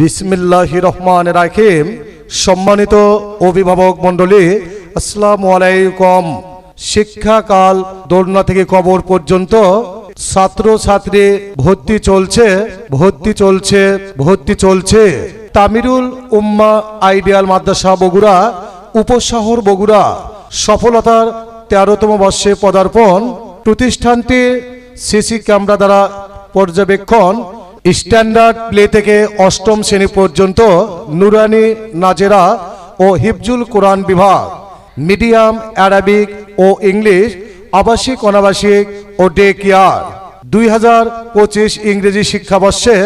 বিসমিল্লাহ রহমান রাহিম সম্মানিত অভিভাবক মণ্ডলী, আসসালামু আলাইকুম। শিক্ষাকাল দোলনা থেকে কবর পর্যন্ত ছাত্র ছাত্রী ভর্তি চলছে ভর্তি চলছে ভর্তি চলছে। তামিরুল উম্মা আইডিয়াল মাদ্রাসা বগুড়া, উপশহর বগুড়া। সফলতার তেরোতম বর্ষে পদার্পণ। প্রতিষ্ঠানটি সিসি ক্যামেরা দ্বারা পর্যবেক্ষণ। স্ট্যান্ডার্ড প্লে থেকে অষ্টম শ্রেণি পর্যন্ত নুরানি, নাজেরা ও হিফজুল কোরআন বিভাগ, মিডিয়াম, অ্যারাবিক ও ইংলিশ, আবাসিক, অনাবাসিক ও ডে কেয়ার। দুই হাজার পঁচিশ ইংরেজি শিক্ষাবর্ষে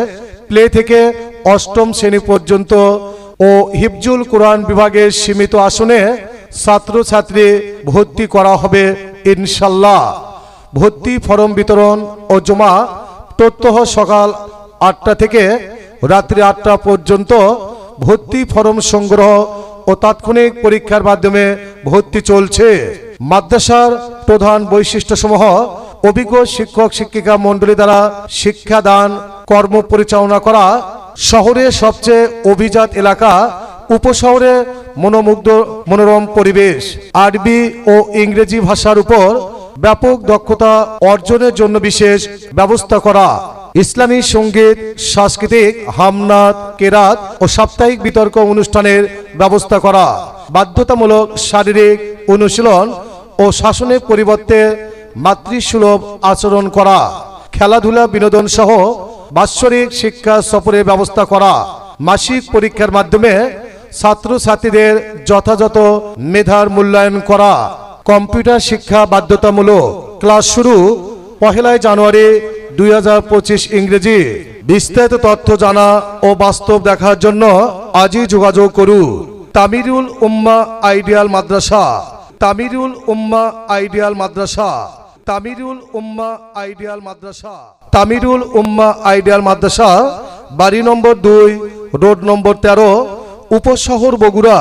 প্লে থেকে অষ্টম শ্রেণি পর্যন্ত ও হিফজুল কোরআন বিভাগের সীমিত আসনে ছাত্রছাত্রী ভর্তি করা হবে ইনশাল্লাহ। ভর্তি ফরম বিতরণ ও জমা প্রত্যহ সকাল আটটা থেকে রাত্রি আটটা পর্যন্ত ভর্তি ফরম সংগ্রহ ও তাৎক্ষণিক পরীক্ষার মাধ্যমে ভর্তি চলছে। মাদ্রাসার প্রধান বৈশিষ্ট্যসমূহ অভিজ্ঞ শিক্ষক শিক্ষিকা মণ্ডলী দ্বারা শিক্ষাদান কর্ম পরিচালনা করা, শহরের সবচেয়ে অভিজাত এলাকা, উপশহরে মনোমুগ্ধ মনোরম পরিবেশ। আরবি ও ইংরেজি ভাষার উপর ব্যাপক দক্ষতা অর্জনের জন্য বিশেষ ব্যবস্থা করা। ইসলামী সংগীত, সাংস্কৃতিক, হামনাত, কেরাত ও সাপ্তাহিক বিতর্ক অনুষ্ঠানের ব্যবস্থা করা, বাধ্যতামূলক শারীরিক অনুশীলন ও শাসনের পরিবর্তে মাতৃসুলভ আচরণ করা, খেলাধুলা বিনোদন সহ বাৎসরিক শিক্ষা সফরের ব্যবস্থা করা, মাসিক পরীক্ষার মাধ্যমে ছাত্রছাত্রীদের যথাযথ মেধার মূল্যায়ন করা, কম্পিউটার শিক্ষা বাধ্যতামূলক ক্লাস শুরু পহেলাই জানুয়ারি দুই হাজার পঁচিশ ইংরেজি। বিস্তারিত তথ্য জানা ও বাস্তব দেখার জন্য আজই যোগাযোগ করুন। তামিরুল উম্মা আইডিয়াল মাদ্রাসা। তামিরুল উম্মা আইডিয়াল মাদ্রাসা। তামিরুল উম্মা আইডিয়াল মাদ্রাসা। তামিরুল উম্মা আইডিয়াল মাদ্রাসা, বাড়ি নম্বর দুই, রোড নম্বর তেরো, উপশহর Bogura.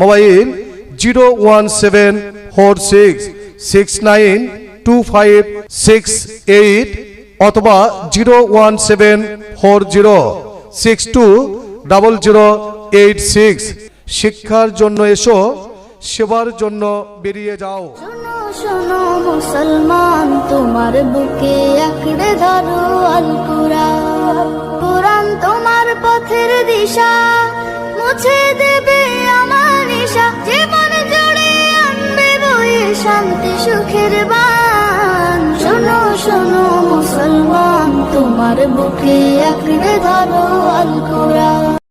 Mobile zero one seven four six six nine two five six eight. অথবা zero one seven four zero six two double zero eight six. শিক্ষার জন্য এসো, সেবার জন্য বেরিয়ে যাও। শোনো মুসলমান, তোমার বুকে আঁকড়ে ধরো আল কুরআন কুরআন তোমার পথের দিশা, মুছে দেবে আমার নিশা জীবন জুড়ে আনবে বয়ে শান্তি, সুখের বান। শোনো শোনো আমার বুকে আঁকড়ে ধরো আল